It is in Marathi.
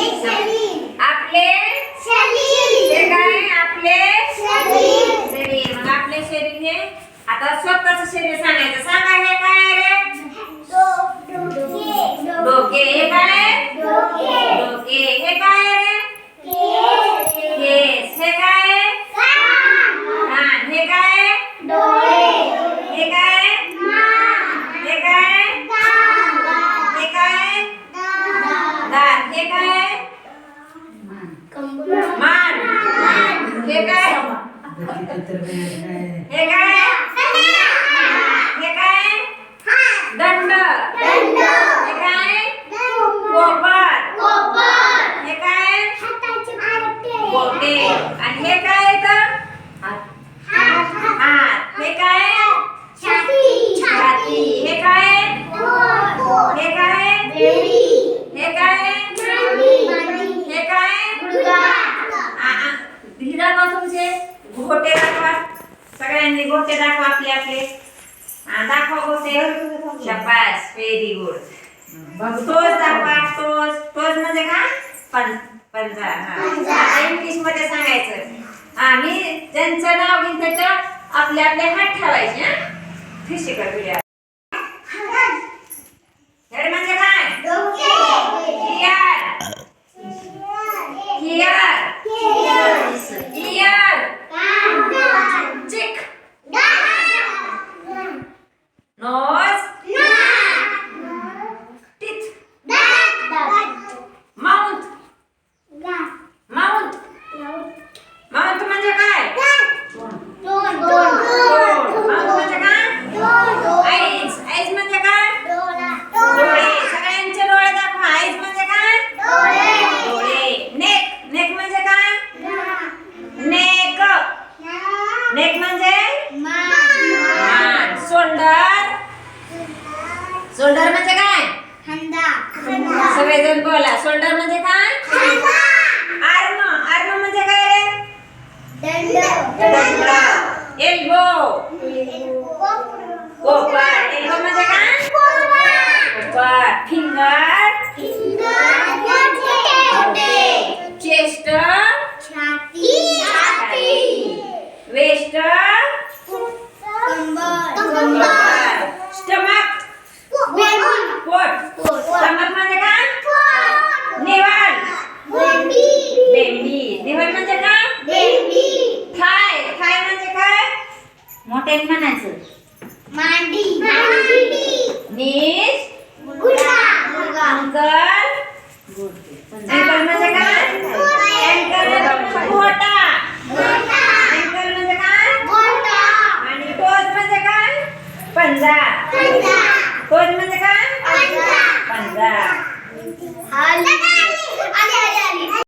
आपले हे काय आपले शरीर. मग आपले शरीर हे आता स्वतःच शरीर सांगायचं. सांगा हे काय रे डोके हे काय डोके हे काय रे केस हे काय कान हे काय हे काय हे काय हे काय दात हे काय मान. हे काय? हे काय? हे काय? दंड. हे काय? कोपर. हे काय? बोटे आणि हे काय येतं हात हे काय छाती हे काय हे काय हे काय हे काय आ, आ, हे दाखवा तुमचे घोटे दाखवा सगळ्यांनी घोटे दाखवा आपले आपले. दाखवा घोटे शबास व्हेरी गुड तोच दाखवा तोच तोच म्हणजे काय? पण पंजा हा. इंग्लिशमध्ये सांगायचं. हा मी ज्यांचं नाव घेईन त्याच्यावर आपले आपले हात ठेवायचे हा. व्हिडिओ हेड म्हणजे काय? हियर हियर सोंडर म्हणजे काय? सगळेजण बोला. सोंडर म्हणजे काय? आर्म. आर्म म्हणजे काय रे? एल्बो. कोपर. एल्बो म्हणजे काय? कोपर. फिंगर. मोठ्याने म्हणायचं. मांडी. मांडी. नीस गुडा अंकल. गुड अंकल म्हणजे काय? अंकल. मोठा